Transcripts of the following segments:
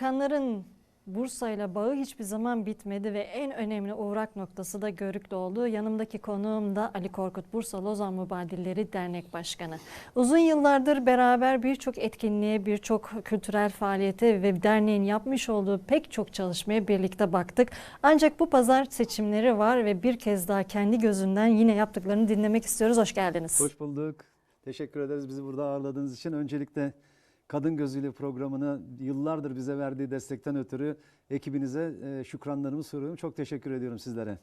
Balkanların Bursa ile bağı hiçbir zaman bitmedi ve en önemli uğrak noktası da Görük'te oldu. Yanımdaki konuğum da Ali Korkut Bursa Lozan Mübadilleri Dernek Başkanı. Uzun yıllardır beraber birçok etkinliğe, birçok kültürel faaliyete ve derneğin yapmış olduğu pek çok çalışmaya birlikte baktık. Ancak bu pazar seçimleri var ve bir kez daha kendi gözünden yine yaptıklarını dinlemek istiyoruz. Hoş geldiniz. Hoş bulduk. Teşekkür ederiz bizi burada ağırladığınız için. Öncelikle Kadın Gözüyle programını yıllardır bize verdiği destekten ötürü ekibinize e, şükranlarımı soruyorum. Çok teşekkür ediyorum sizlere.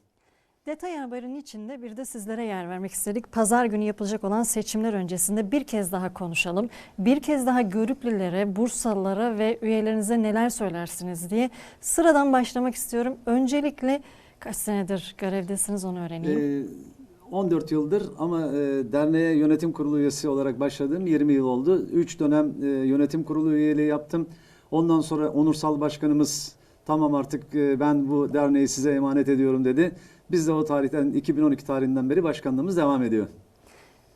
Detay haberin içinde bir de sizlere yer vermek istedik. Pazar günü yapılacak olan seçimler öncesinde bir kez daha konuşalım. Bir kez daha Görüklülere, Bursalılara ve üyelerinize neler söylersiniz diye sıradan başlamak istiyorum. Öncelikle kaç senedir görevdesiniz onu öğreneyim. Ee, 14 yıldır ama e, derneğe yönetim kurulu üyesi olarak başladığım 20 yıl oldu. 3 dönem e, yönetim kurulu üyeliği yaptım. Ondan sonra onursal başkanımız tamam artık e, ben bu derneği size emanet ediyorum dedi. Biz de o tarihten 2012 tarihinden beri başkanlığımız devam ediyor.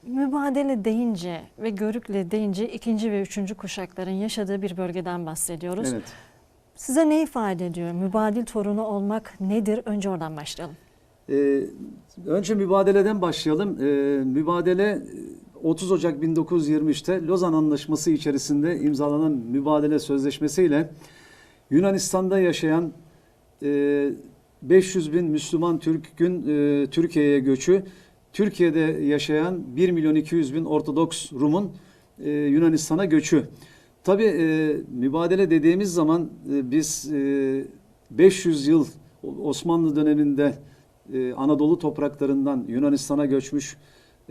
Mübadele deyince ve Görükle deyince ikinci ve üçüncü kuşakların yaşadığı bir bölgeden bahsediyoruz. Evet. Size ne ifade ediyor? Mübadil torunu olmak nedir? Önce oradan başlayalım. Ee, önce mübadeleden başlayalım. Ee, mübadele e, 30 Ocak 1923'te Lozan Anlaşması içerisinde imzalanan mübadele sözleşmesiyle Yunanistan'da yaşayan e, 500 bin Müslüman Türk'ün e, Türkiye'ye göçü, Türkiye'de yaşayan 1 milyon 200 bin Ortodoks Rum'un e, Yunanistan'a göçü. Tabii e, mübadele dediğimiz zaman e, biz e, 500 yıl Osmanlı döneminde e, Anadolu topraklarından Yunanistan'a göçmüş,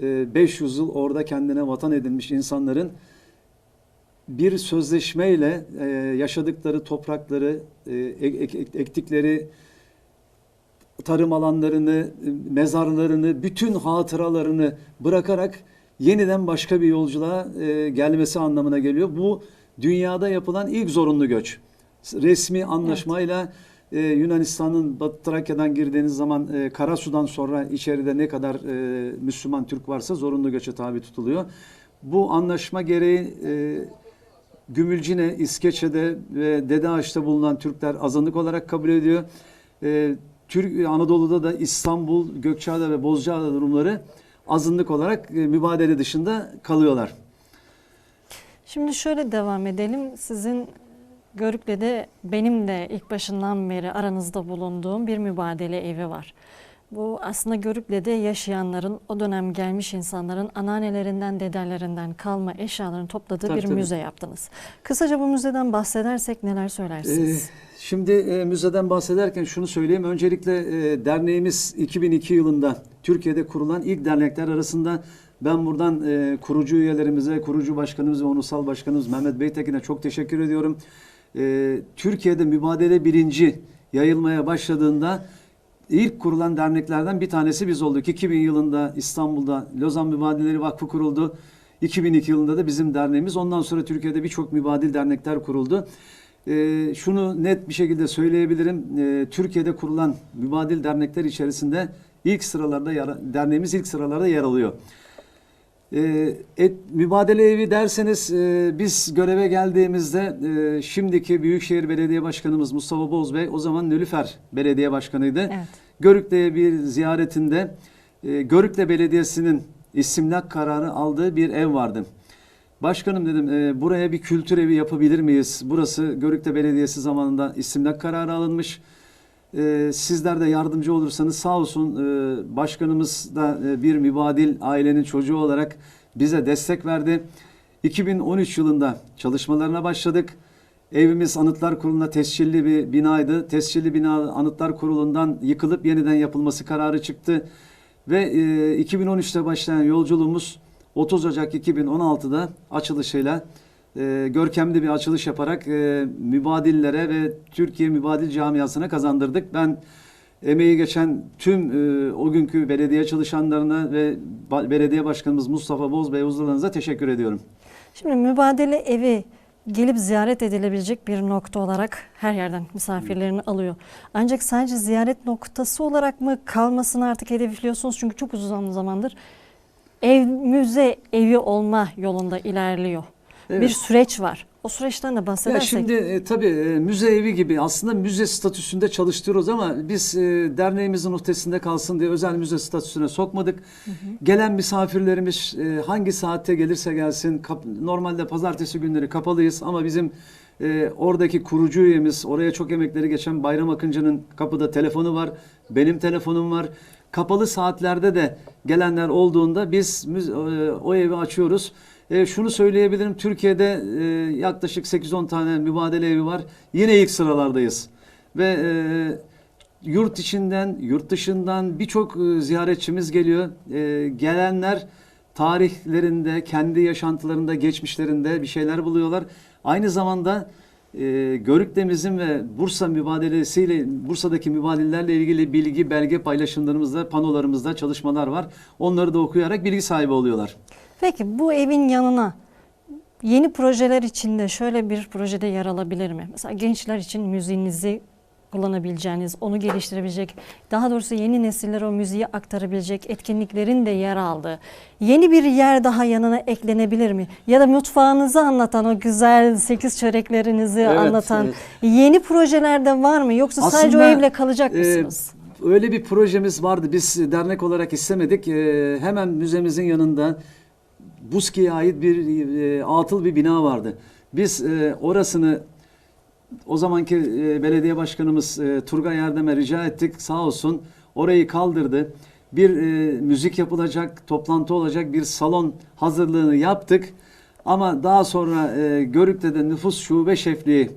e, 500 yıl orada kendine vatan edinmiş insanların bir sözleşmeyle e, yaşadıkları toprakları, e, ek- ek- ektikleri tarım alanlarını, e, mezarlarını, bütün hatıralarını bırakarak yeniden başka bir yolculuğa e, gelmesi anlamına geliyor. Bu dünyada yapılan ilk zorunlu göç. Resmi anlaşmayla e, Yunanistan'ın Batı Trakya'dan girdiğiniz zaman e, Karasu'dan sonra içeride ne kadar e, Müslüman Türk varsa zorunlu göçe tabi tutuluyor. Bu anlaşma gereği e, Gümülcine, İskeçe'de ve Dede Ağaç'ta bulunan Türkler azınlık olarak kabul ediyor. Ee, Türk Anadolu'da da İstanbul, Gökçeada ve Bozcaada Rumları azınlık olarak e, mübadele dışında kalıyorlar. Şimdi şöyle devam edelim. Sizin Görükle'de benim de ilk başından beri aranızda bulunduğum bir mübadele evi var. Bu aslında Görükle'de yaşayanların, o dönem gelmiş insanların anneannelerinden, dedelerinden kalma eşyalarını topladığı Tabii, bir tabii. müze yaptınız. Kısaca bu müzeden bahsedersek neler söylersiniz? Ee, şimdi e, müzeden bahsederken şunu söyleyeyim. Öncelikle e, derneğimiz 2002 yılında Türkiye'de kurulan ilk dernekler arasında ben buradan e, kurucu üyelerimize, kurucu başkanımız ve onursal başkanımız Mehmet Beytekin'e çok teşekkür ediyorum. E, Türkiye'de mübadele birinci yayılmaya başladığında ilk kurulan derneklerden bir tanesi biz olduk. 2000 yılında İstanbul'da Lozan Mübadeleleri Vakfı kuruldu. 2002 yılında da bizim derneğimiz. Ondan sonra Türkiye'de birçok mübadil dernekler kuruldu. Ee, şunu net bir şekilde söyleyebilirim. Ee, Türkiye'de kurulan mübadil dernekler içerisinde ilk sıralarda yer- derneğimiz ilk sıralarda yer alıyor. Ee, et, mübadele evi derseniz e, biz göreve geldiğimizde e, şimdiki Büyükşehir Belediye Başkanımız Mustafa Boz Bey o zaman Nülüfer Belediye Başkanıydı. Evet. Görükle'ye bir ziyaretinde e, Görükle Belediyesi'nin istimlak kararı aldığı bir ev vardı. Başkanım dedim e, buraya bir kültür evi yapabilir miyiz? Burası Görükle Belediyesi zamanında istimlak kararı alınmış. E, sizler de yardımcı olursanız sağ olsun e, başkanımız da e, bir mübadil ailenin çocuğu olarak bize destek verdi. 2013 yılında çalışmalarına başladık. Evimiz Anıtlar Kurulu'na tescilli bir binaydı. Tescilli bina Anıtlar Kurulu'ndan yıkılıp yeniden yapılması kararı çıktı. Ve e, 2013'te başlayan yolculuğumuz 30 Ocak 2016'da açılışıyla e, görkemli bir açılış yaparak e, mübadillere ve Türkiye mübadil camiasına kazandırdık. Ben emeği geçen tüm e, o günkü belediye çalışanlarına ve ba- belediye başkanımız Mustafa Bozbey huzurlarınıza teşekkür ediyorum. Şimdi mübadele evi gelip ziyaret edilebilecek bir nokta olarak her yerden misafirlerini alıyor. Ancak sadece ziyaret noktası olarak mı kalmasını artık hedefliyorsunuz? Çünkü çok uzun zamandır ev müze evi olma yolunda ilerliyor. Evet. Bir süreç var. O süreçten de Ya bahsedersek. şimdi e, tabii e, müze evi gibi aslında müze statüsünde çalıştırıyoruz ama biz e, derneğimizin ötesinde kalsın diye özel müze statüsüne sokmadık. Gelen misafirlerimiz e, hangi saatte gelirse gelsin kap- normalde pazartesi günleri kapalıyız ama bizim e, oradaki kurucu üyemiz oraya çok emekleri geçen Bayram Akıncı'nın kapıda telefonu var. Benim telefonum var. Kapalı saatlerde de gelenler olduğunda biz e, o evi açıyoruz. E, şunu söyleyebilirim. Türkiye'de e, yaklaşık 8-10 tane mübadele evi var. Yine ilk sıralardayız. Ve e, yurt içinden, yurt dışından birçok e, ziyaretçimiz geliyor. E, gelenler tarihlerinde, kendi yaşantılarında, geçmişlerinde bir şeyler buluyorlar. Aynı zamanda e, Görük'temizin ve Bursa mübadelesiyle, Bursa'daki mübadelelerle ilgili bilgi, belge paylaşımlarımızda, panolarımızda çalışmalar var. Onları da okuyarak bilgi sahibi oluyorlar. Peki bu evin yanına yeni projeler içinde şöyle bir projede yer alabilir mi? Mesela gençler için müziğinizi kullanabileceğiniz, onu geliştirebilecek, daha doğrusu yeni nesillere o müziği aktarabilecek etkinliklerin de yer aldığı yeni bir yer daha yanına eklenebilir mi? Ya da mutfağınızı anlatan o güzel sekiz çöreklerinizi Evet, anlatan evet. yeni projeler de var mı? Yoksa sadece o Aslında, evle kalacak e, mısınız? Öyle bir projemiz vardı. Biz dernek olarak istemedik. E, hemen müzemizin yanında Buski'ye ait bir e, atıl bir bina vardı. Biz e, orasını o zamanki e, belediye başkanımız e, Turgay Erdem'e rica ettik. Sağ olsun orayı kaldırdı. Bir e, müzik yapılacak, toplantı olacak bir salon hazırlığını yaptık. Ama daha sonra e, Görük'te de nüfus şube şefliği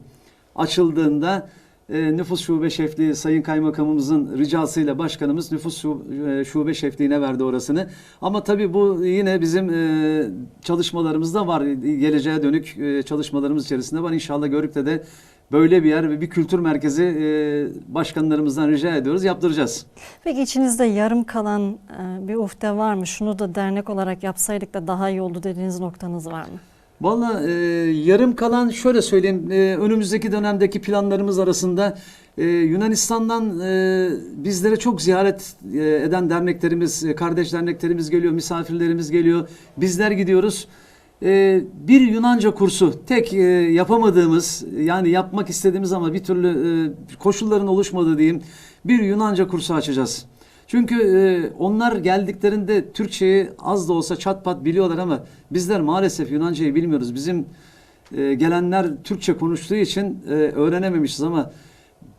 açıldığında e, nüfus şube şefliği Sayın Kaymakamımızın ricasıyla başkanımız nüfus e, şube şefliğine verdi orasını. Ama tabii bu yine bizim e, çalışmalarımızda var. Geleceğe dönük e, çalışmalarımız içerisinde var. İnşallah Görük'te de böyle bir yer ve bir kültür merkezi e, başkanlarımızdan rica ediyoruz. Yaptıracağız. Peki içinizde yarım kalan e, bir ufte var mı? Şunu da dernek olarak yapsaydık da daha iyi oldu dediğiniz noktanız var mı? Valla e, yarım kalan şöyle söyleyeyim e, önümüzdeki dönemdeki planlarımız arasında e, Yunanistan'dan e, bizlere çok ziyaret e, eden derneklerimiz, e, kardeş derneklerimiz geliyor, misafirlerimiz geliyor. Bizler gidiyoruz. E, bir Yunanca kursu tek e, yapamadığımız yani yapmak istediğimiz ama bir türlü e, koşulların oluşmadığı diyeyim bir Yunanca kursu açacağız. Çünkü e, onlar geldiklerinde Türkçeyi az da olsa çat pat biliyorlar ama bizler maalesef Yunancayı bilmiyoruz. Bizim e, gelenler Türkçe konuştuğu için e, öğrenememişiz ama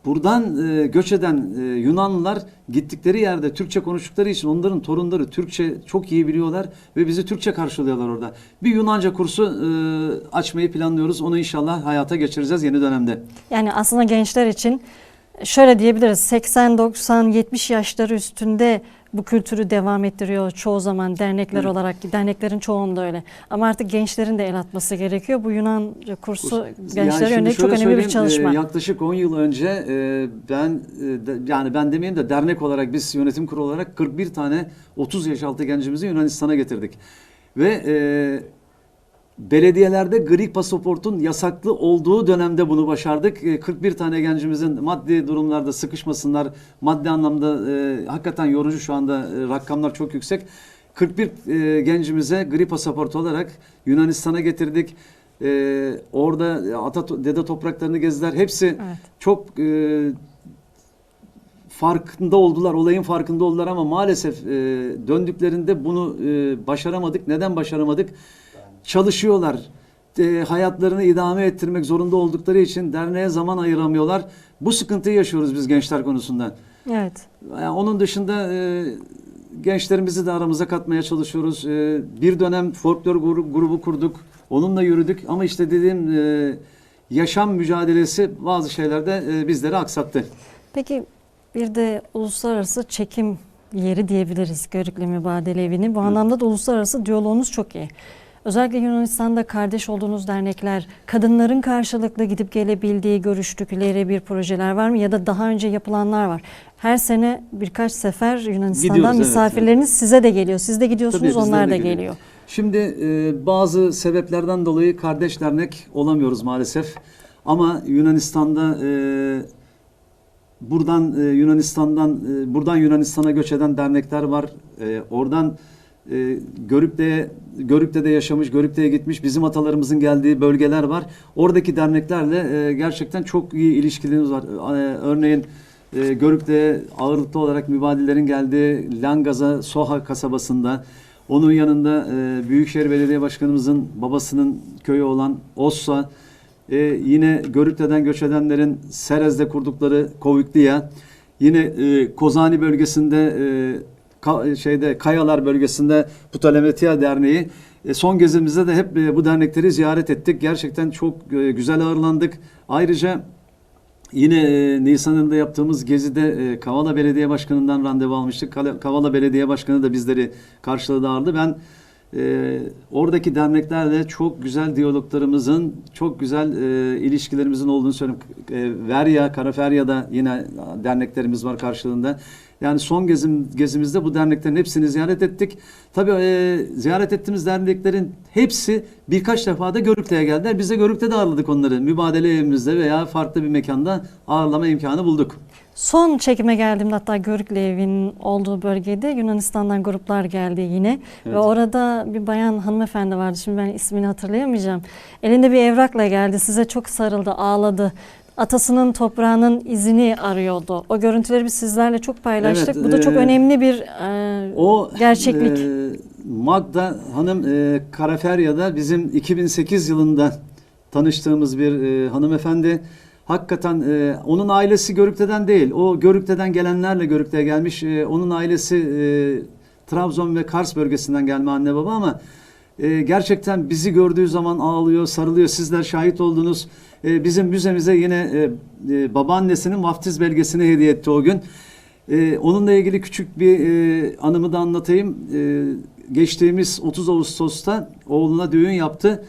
buradan e, göç eden e, Yunanlılar gittikleri yerde Türkçe konuştukları için onların torunları Türkçe çok iyi biliyorlar ve bizi Türkçe karşılıyorlar orada. Bir Yunanca kursu e, açmayı planlıyoruz. Onu inşallah hayata geçireceğiz yeni dönemde. Yani aslında gençler için şöyle diyebiliriz 80, 90, 70 yaşları üstünde bu kültürü devam ettiriyor çoğu zaman dernekler Evet. olarak derneklerin çoğunda öyle. Ama artık gençlerin de el atması gerekiyor. Bu Yunanca kursu Yani gençlere şimdi yönelik çok önemli bir çalışma. e, yaklaşık 10 yıl önce e, ben e, de- yani ben demeyeyim de dernek olarak biz yönetim kurulu olarak 41 tane 30 yaş altı gencimizi Yunanistan'a getirdik. Ve e, belediyelerde gri pasaportun yasaklı olduğu dönemde bunu başardık. E, 41 tane gencimizin maddi durumlarda sıkışmasınlar. Maddi anlamda e, hakikaten yorucu şu anda e, rakamlar çok yüksek. 41 e, gencimize gri pasaport olarak Yunanistan'a getirdik. E, orada ata dede topraklarını gezdiler. Hepsi Evet. çok e, farkında oldular, olayın farkında oldular ama maalesef e, döndüklerinde bunu e, başaramadık. Neden başaramadık? Çalışıyorlar. E, hayatlarını idame ettirmek zorunda oldukları için derneğe zaman ayıramıyorlar. Bu sıkıntıyı yaşıyoruz biz gençler konusunda. Evet. Yani onun dışında e, gençlerimizi de aramıza katmaya çalışıyoruz. E, bir dönem folklor gru- grubu kurduk. Onunla yürüdük ama işte dediğim e, yaşam mücadelesi bazı şeylerde e, bizleri aksattı. Peki bir de uluslararası çekim yeri diyebiliriz Görük'le Mübadele Evi'ni. Bu anlamda da uluslararası diyaloğunuz çok iyi. Özellikle Yunanistan'da kardeş olduğunuz dernekler, kadınların karşılıklı gidip gelebildiği, görüştükleri bir projeler var mı? Ya da daha önce yapılanlar var. Her sene birkaç sefer Yunanistan'dan Gidiyoruz, evet, misafirleriniz size de geliyor. Siz de gidiyorsunuz, Tabii, onlar da gidiyor. geliyor. Şimdi e, bazı sebeplerden dolayı kardeş dernek olamıyoruz maalesef. Ama Yunanistan'da e, buradan e, Yunanistan'dan e, buradan Yunanistan'a göç eden dernekler var. E, oradan e, Görük'te Görük'te de yaşamış, Görük'te gitmiş bizim atalarımızın geldiği bölgeler var. Oradaki derneklerle e, gerçekten çok iyi ilişkilerimiz var. E, örneğin e, Görük'te ağırlıklı olarak mübadillerin geldiği Langaza, Soha kasabasında onun yanında e, Büyükşehir Belediye Başkanımızın babasının köyü olan Ossa, e, yine Görükle'den göç edenlerin Serez'de kurdukları Kovikliya, yine e, Kozani bölgesinde e, şeyde Kayalar bölgesinde Ptolemetiya Derneği. E, son gezimizde de hep e, bu dernekleri ziyaret ettik. Gerçekten çok e, güzel ağırlandık. Ayrıca Yine e, Nisan ayında yaptığımız gezide e, Kavala Belediye Başkanı'ndan randevu almıştık. Kavala Belediye Başkanı da bizleri karşıladı ağırladı. Ben e, oradaki derneklerle çok güzel diyaloglarımızın, çok güzel e, ilişkilerimizin olduğunu söylüyorum. E, Verya, Karaferya'da yine derneklerimiz var karşılığında. Yani son gezim, gezimizde bu derneklerin hepsini ziyaret ettik. Tabii e, ziyaret ettiğimiz derneklerin hepsi birkaç defa da Görükle'ye geldiler. Biz de Görük'te de ağırladık onları. Mübadele evimizde veya farklı bir mekanda ağırlama imkanı bulduk. Son çekime geldiğimde hatta Görükle evinin olduğu bölgede Yunanistan'dan gruplar geldi yine. Evet. Ve orada bir bayan hanımefendi vardı. Şimdi ben ismini hatırlayamayacağım. Elinde bir evrakla geldi. Size çok sarıldı, ağladı. Atasının toprağının izini arıyordu. O görüntüleri biz sizlerle çok paylaştık. Evet, Bu da çok e, önemli bir e, O gerçeklik. e, Magda Hanım e, Karaferya'da bizim 2008 yılında tanıştığımız bir e, hanımefendi. Hakikaten e, onun ailesi Görükte'den değil. O Görükte'den gelenlerle Görükte'ye gelmiş. E, onun ailesi e, Trabzon ve Kars bölgesinden gelme anne baba ama e, gerçekten bizi gördüğü zaman ağlıyor, sarılıyor. Sizler şahit oldunuz. E, bizim müzemize yine e, e, babaannesinin vaftiz belgesini hediye etti o gün. Ee, onunla ilgili küçük bir e, anımı da anlatayım. Ee, geçtiğimiz 30 Ağustos'ta oğluna düğün yaptı.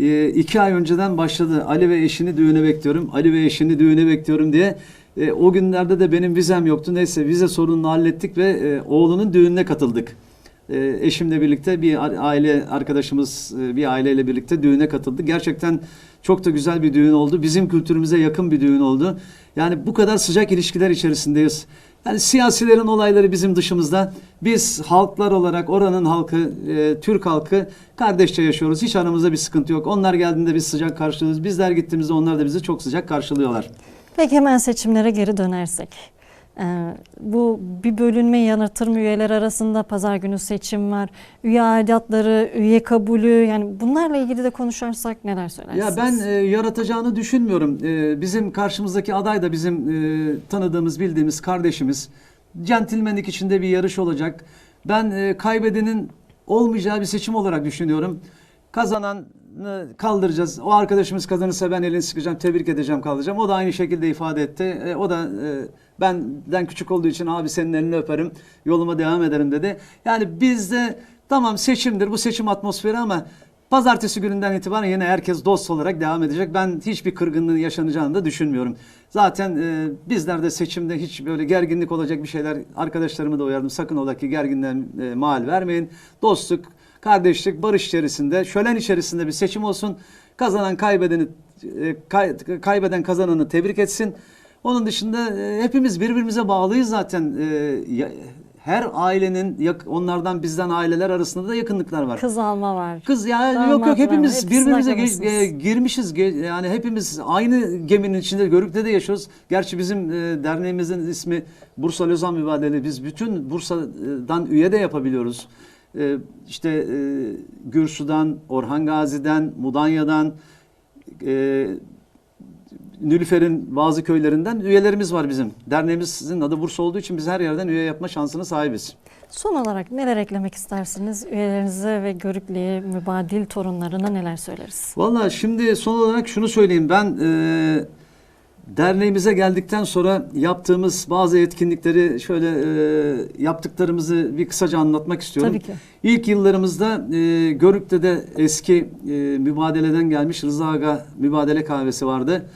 Ee, iki ay önceden başladı. Ali ve eşini düğüne bekliyorum. Ali ve eşini düğüne bekliyorum diye. Ee, o günlerde de benim vizem yoktu. Neyse vize sorununu hallettik ve e, oğlunun düğününe katıldık. Ee, eşimle birlikte bir aile arkadaşımız e, bir aileyle birlikte düğüne katıldı. Gerçekten çok da güzel bir düğün oldu. Bizim kültürümüze yakın bir düğün oldu. Yani bu kadar sıcak ilişkiler içerisindeyiz. Yani siyasilerin olayları bizim dışımızda. Biz halklar olarak oranın halkı, e, Türk halkı kardeşçe yaşıyoruz. Hiç aramızda bir sıkıntı yok. Onlar geldiğinde biz sıcak karşılıyoruz. Bizler gittiğimizde onlar da bizi çok sıcak karşılıyorlar. Peki hemen seçimlere geri dönersek. Ee, bu bir bölünme yaratır mı üyeler arasında pazar günü seçim var. Üye aidatları, üye kabulü yani bunlarla ilgili de konuşarsak neler söylersiniz? Ya ben e, yaratacağını düşünmüyorum. E, bizim karşımızdaki aday da bizim e, tanıdığımız, bildiğimiz kardeşimiz. Centilmenlik içinde bir yarış olacak. Ben e, kaybedenin olmayacağı bir seçim olarak düşünüyorum. Kazananı kaldıracağız. O arkadaşımız kazanırsa ben elini sıkacağım, tebrik edeceğim, kaldıracağım. O da aynı şekilde ifade etti. E, o da e, benden küçük olduğu için abi senin elini öperim, yoluma devam ederim dedi. Yani bizde tamam seçimdir, bu seçim atmosferi ama Pazartesi gününden itibaren yine herkes dost olarak devam edecek. Ben hiçbir kırgınlığın yaşanacağını da düşünmüyorum. Zaten e, bizler de seçimde hiç böyle gerginlik olacak bir şeyler arkadaşlarımı da uyardım. Sakın ola ki gerginliğe e, mal vermeyin. Dostluk, kardeşlik, barış içerisinde, şölen içerisinde bir seçim olsun. Kazanan kaybedeni e, kay- kaybeden kazananı tebrik etsin. Onun dışında e, hepimiz birbirimize bağlıyız zaten. E, her ailenin onlardan bizden aileler arasında da yakınlıklar var. Kız alma var. Kız ya Damat yok var. yok hepimiz Hepsini birbirimize ge- girmişiz Ge- yani hepimiz aynı geminin içinde Görük'te de yaşıyoruz. Gerçi bizim e, derneğimizin ismi Bursa Lozan Mübadele. Biz bütün Bursa'dan üye de yapabiliyoruz. E, işte e, Gürsu'dan, Orhan Gazi'den, Mudanya'dan, e, Nülüfer'in bazı köylerinden üyelerimiz var bizim. Derneğimizin adı Bursa olduğu için biz her yerden üye yapma şansına sahibiz. Son olarak neler eklemek istersiniz? Üyelerinize ve Görüklü'ye, mübadil torunlarına neler söyleriz? Valla şimdi son olarak şunu söyleyeyim. Ben e, derneğimize geldikten sonra yaptığımız bazı etkinlikleri şöyle e, yaptıklarımızı bir kısaca anlatmak istiyorum. Tabii ki. İlk yıllarımızda e, Görük'te de eski e, mübadeleden gelmiş Rıza Aga mübadele kahvesi vardı.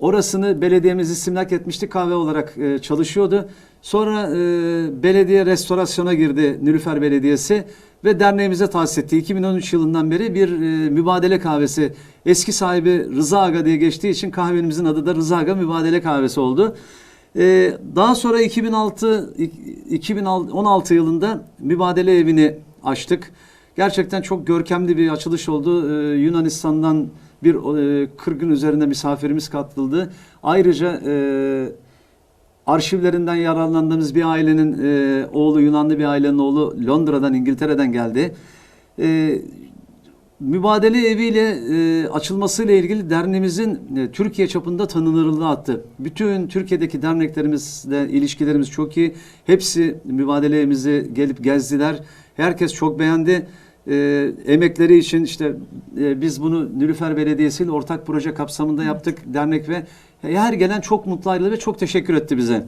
Orasını belediyemiz istimlak etmişti. Kahve olarak e, çalışıyordu. Sonra e, belediye restorasyona girdi Nülüfer Belediyesi ve derneğimize tahsis etti. 2013 yılından beri bir e, mübadele kahvesi. Eski sahibi Rıza Aga diye geçtiği için kahvemizin adı da Rıza Aga Mübadele Kahvesi oldu. E, daha sonra 2006 2016 yılında mübadele evini açtık. Gerçekten çok görkemli bir açılış oldu. Ee, Yunanistan'dan bir e, 40'ın üzerinde misafirimiz katıldı. Ayrıca e, arşivlerinden yararlandığımız bir ailenin e, oğlu, Yunanlı bir ailenin oğlu Londra'dan, İngiltere'den geldi. E, mübadele eviyle e, açılmasıyla ilgili derneğimizin e, Türkiye çapında tanınırlığı attı. Bütün Türkiye'deki derneklerimizle ilişkilerimiz çok iyi. Hepsi mübadele evimizi gelip gezdiler. Herkes çok beğendi. E, emekleri için işte e, biz bunu Nilüfer Belediyesi ile ortak proje kapsamında yaptık dernek ve her gelen çok mutlu ayrıldı ve çok teşekkür etti bize.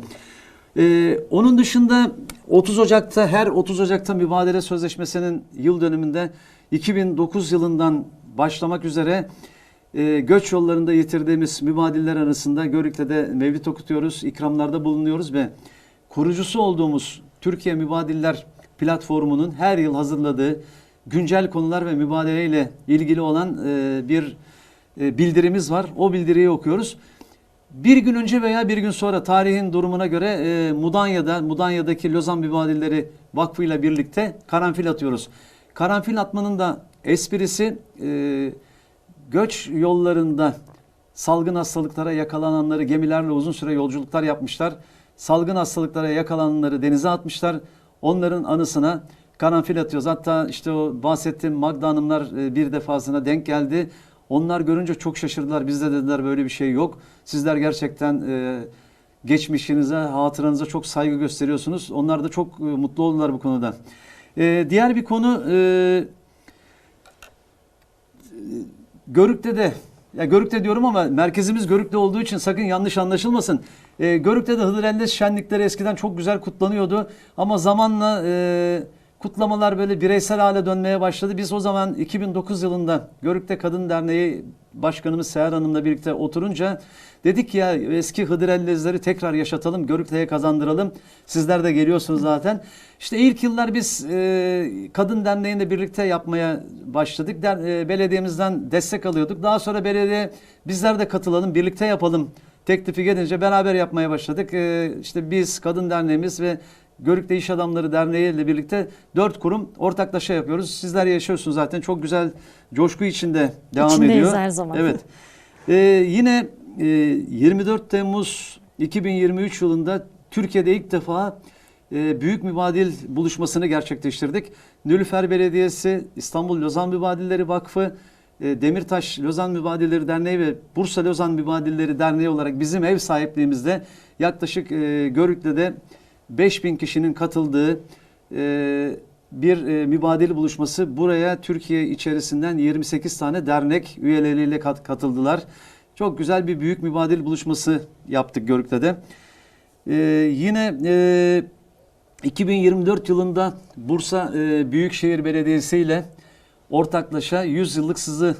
Ee, onun dışında 30 Ocak'ta her 30 Ocak'ta mübadele sözleşmesinin yıl dönümünde 2009 yılından başlamak üzere e, göç yollarında yitirdiğimiz mübadiller arasında Görükle'de mevlid okutuyoruz, ikramlarda bulunuyoruz ve kurucusu olduğumuz Türkiye Mübadiller platformunun her yıl hazırladığı güncel konular ve mübadeleyle ilgili olan e, bir e, bildirimiz var. O bildiriyi okuyoruz. Bir gün önce veya bir gün sonra tarihin durumuna göre e, Mudanya'da, Mudanya'daki Lozan Mübadilleri Vakfı ile birlikte karanfil atıyoruz. Karanfil atmanın da esprisi e, göç yollarında salgın hastalıklara yakalananları gemilerle uzun süre yolculuklar yapmışlar. Salgın hastalıklara yakalananları denize atmışlar. Onların anısına karanfil atıyoruz. Hatta işte o bahsettiğim Magda Hanımlar e, bir defasına denk geldi. Onlar görünce çok şaşırdılar. Bizde dediler böyle bir şey yok. Sizler gerçekten e, geçmişinize, hatıranıza çok saygı gösteriyorsunuz. Onlar da çok e, mutlu oldular bu konuda. E, diğer bir konu e, Görük'te de ya Görük'te diyorum ama merkezimiz Görük'te olduğu için sakın yanlış anlaşılmasın. E, Görük'te de Hıdır Ellez şenlikleri eskiden çok güzel kutlanıyordu. Ama zamanla e, kutlamalar böyle bireysel hale dönmeye başladı. Biz o zaman 2009 yılında Görük'te Kadın Derneği Başkanımız Seher Hanım'la birlikte oturunca dedik ya eski Hıdır Ellezleri tekrar yaşatalım, Görükle'ye kazandıralım. Sizler de geliyorsunuz zaten. İşte ilk yıllar biz e, Kadın Derneği'yle birlikte yapmaya başladık. Der, e, belediyemizden destek alıyorduk. Daha sonra belediye bizler de katılalım, birlikte yapalım teklifi gelince beraber yapmaya başladık. E, işte biz Kadın Derneğimiz ve Görük'te İş Adamları Derneği ile birlikte dört kurum ortaklaşa yapıyoruz. Sizler yaşıyorsunuz zaten. Çok güzel coşku içinde devam İçindeyiz ediyor. her zaman. Evet. Ee, yine e, 24 Temmuz 2023 yılında Türkiye'de ilk defa e, büyük mübadil buluşmasını gerçekleştirdik. Nülüfer Belediyesi, İstanbul Lozan Mübadilleri Vakfı, e, Demirtaş Lozan Mübadilleri Derneği ve Bursa Lozan Mübadilleri Derneği olarak bizim ev sahipliğimizde yaklaşık e, Görükle'de 5000 kişinin katıldığı e, bir e, mübadele buluşması. Buraya Türkiye içerisinden 28 tane dernek üyeleriyle kat, katıldılar. Çok güzel bir büyük mübadele buluşması yaptık Görükle'de. E, yine e, 2024 yılında Bursa e, Büyükşehir Belediyesi ile ortaklaşa 100 yıllık sızı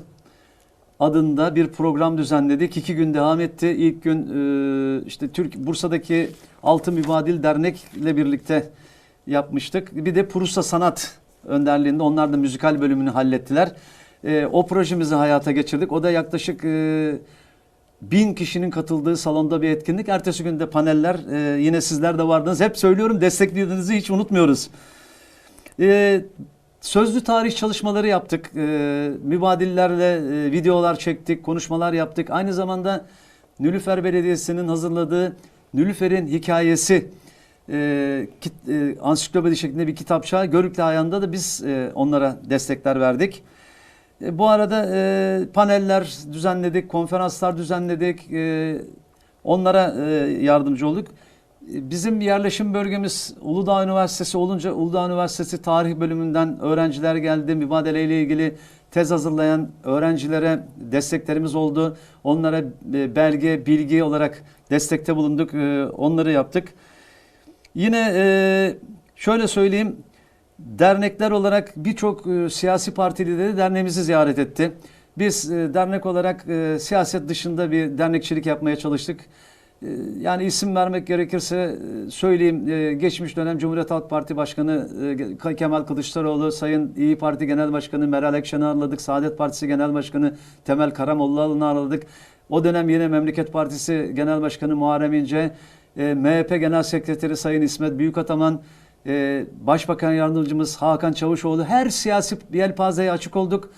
adında bir program düzenledik. İki gün devam etti. İlk gün e, işte Türk Bursa'daki Altı Mübadil Dernek ile birlikte yapmıştık. Bir de Prusa Sanat önderliğinde onlar da müzikal bölümünü hallettiler. E, o projemizi hayata geçirdik. O da yaklaşık e, bin kişinin katıldığı salonda bir etkinlik. Ertesi günde paneller yine sizler de vardınız. Hep söylüyorum desteklediğinizi hiç unutmuyoruz. E, Sözlü tarih çalışmaları yaptık. Ee, mübadillerle e, videolar çektik, konuşmalar yaptık. Aynı zamanda Nülüfer Belediyesi'nin hazırladığı Nülüfer'in hikayesi e, kit, e, ansiklopedi şeklinde bir kitapçığa Görükle ayağında da biz e, onlara destekler verdik. E, bu arada e, paneller düzenledik, konferanslar düzenledik. E, onlara e, yardımcı olduk. Bizim yerleşim bölgemiz Uludağ Üniversitesi olunca Uludağ Üniversitesi tarih bölümünden öğrenciler geldi. Mübadele ile ilgili tez hazırlayan öğrencilere desteklerimiz oldu. Onlara e, belge, bilgi olarak destekte bulunduk. E, Onları yaptık. Yine e, şöyle söyleyeyim. Dernekler olarak birçok siyasi parti lideri derneğimizi ziyaret etti. Biz dernek olarak siyaset dışında bir dernekçilik yapmaya çalıştık. E, Yani isim vermek gerekirse e, söyleyeyim. E, Geçmiş dönem Cumhuriyet Halk Parti Başkanı e, Kemal Kılıçdaroğlu, Sayın İyi Parti Genel Başkanı Meral Ekşen'i ağırladık. Saadet Partisi Genel Başkanı Temel Karamollaoğlu'nu ağırladık. O dönem yine Memleket Partisi Genel Başkanı Muharrem İnce, MHP Genel Sekreteri Sayın İsmet Büyükataman, Başbakan Yardımcımız Hakan Çavuşoğlu her siyasi yelpazeye açık olduk.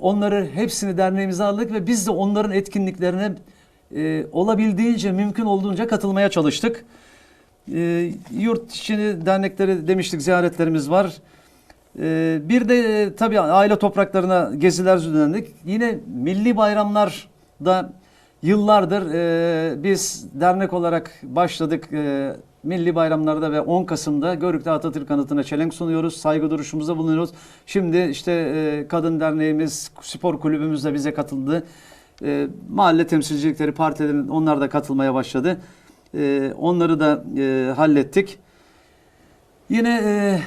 Onları hepsini derneğimize aldık ve biz de onların etkinliklerine e, olabildiğince mümkün olduğunca katılmaya çalıştık. E, yurt içi dernekleri demiştik ziyaretlerimiz var. E, bir de e, tabii aile topraklarına geziler düzenledik. Yine milli bayramlarda yıllardır e, biz dernek olarak başladık. E, milli bayramlarda ve 10 Kasım'da Görük'te Atatürk anıtına çelenk sunuyoruz. Saygı duruşumuzda bulunuyoruz. Şimdi işte e, kadın derneğimiz, spor kulübümüz de bize katıldı. E, mahalle temsilcilikleri partilerin onlar da katılmaya başladı. E, onları da e, hallettik. Yine e,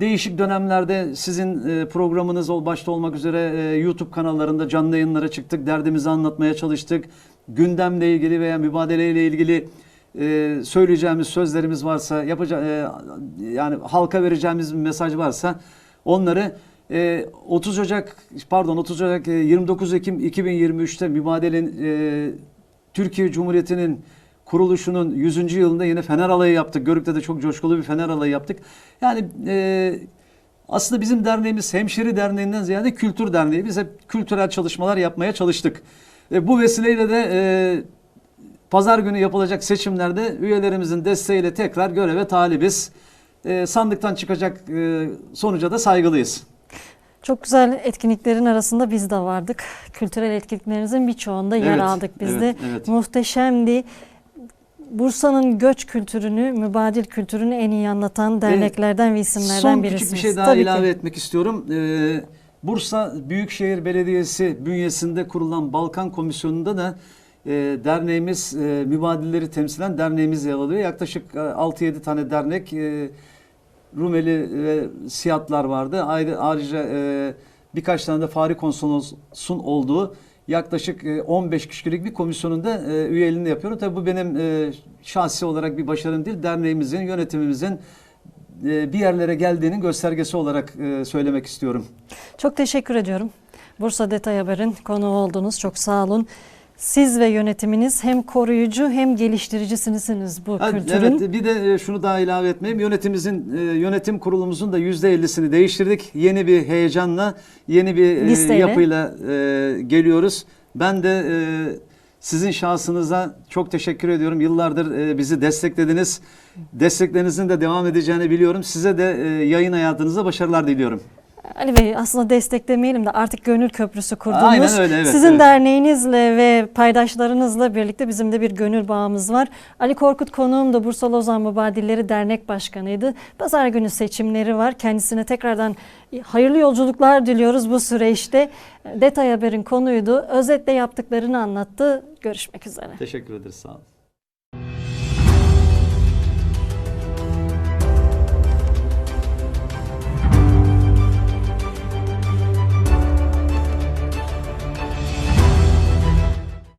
değişik dönemlerde sizin e, programınız ol başta olmak üzere e, YouTube kanallarında canlı yayınlara çıktık. Derdimizi anlatmaya çalıştık. Gündemle ilgili veya mübadeleyle ilgili e, söyleyeceğimiz sözlerimiz varsa, yapaca- e, yani halka vereceğimiz bir mesaj varsa onları e, 30 Ocak pardon 30 Ocak e, 29 Ekim 2023'te mübadelenin e, Türkiye Cumhuriyeti'nin kuruluşunun 100. yılında yine Fener Alayı yaptık. Görük'te de çok coşkulu bir Fener Alayı yaptık. Yani e, aslında bizim derneğimiz Hemşeri Derneği'nden ziyade Kültür Derneği. Biz hep kültürel çalışmalar yapmaya çalıştık. E, bu vesileyle de e, pazar günü yapılacak seçimlerde üyelerimizin desteğiyle tekrar göreve talibiz. E, sandıktan çıkacak e, sonuca da saygılıyız. Çok güzel etkinliklerin arasında biz de vardık. Kültürel etkinliklerinizin birçoğunda yer Evet, aldık biz evet, de. evet. Muhteşemdi. Bursa'nın göç kültürünü, mübadil kültürünü en iyi anlatan derneklerden ve isimlerden Son birisiniz. küçük bir şey daha Tabii ki. ilave etmek istiyorum. Ee, Bursa Büyükşehir Belediyesi bünyesinde kurulan Balkan Komisyonu'nda da e, derneğimiz e, mübadilleri temsilen derneğimiz yer alıyor. Yaklaşık e, 6-7 tane dernek e, Rumeli ve Siyatlar vardı. Ayrı, ayrıca e, birkaç tane de Fahri Konsolosun olduğu yaklaşık e, 15 kişilik bir komisyonunda e, üyeliğini yapıyorum. Tabii bu benim e, şahsi olarak bir başarım değil. Derneğimizin, yönetimimizin e, bir yerlere geldiğinin göstergesi olarak e, söylemek istiyorum. Çok teşekkür ediyorum. Bursa Detay Haber'in konuğu oldunuz. Çok sağ olun. Siz ve yönetiminiz hem koruyucu hem geliştiricisiniz bu Ha, kültürün. Evet bir de e, şunu daha ilave etmeyeyim. Yönetimimizin, e, yönetim kurulumuzun da %50'sini değiştirdik. Yeni bir heyecanla, yeni bir e, Listeyle. yapıyla geliyoruz. Ben de sizin şahsınıza çok teşekkür ediyorum. Yıllardır bizi desteklediniz. Desteklerinizin de devam edeceğini biliyorum. Size de yayın hayatınızda başarılar diliyorum. Ali Bey aslında desteklemeyelim de artık gönül köprüsü kurdunuz. Aynen öyle, evet, Sizin evet. derneğinizle ve paydaşlarınızla birlikte bizim de bir gönül bağımız var. Ali Korkut konuğum da Bursa Lozan Mübadilleri Dernek Başkanıydı. Pazar günü seçimleri var. Kendisine tekrardan hayırlı yolculuklar diliyoruz bu süreçte. Detay Haber'in konuydu. Özetle yaptıklarını anlattı. Görüşmek üzere. Teşekkür ederiz. Sağ olun.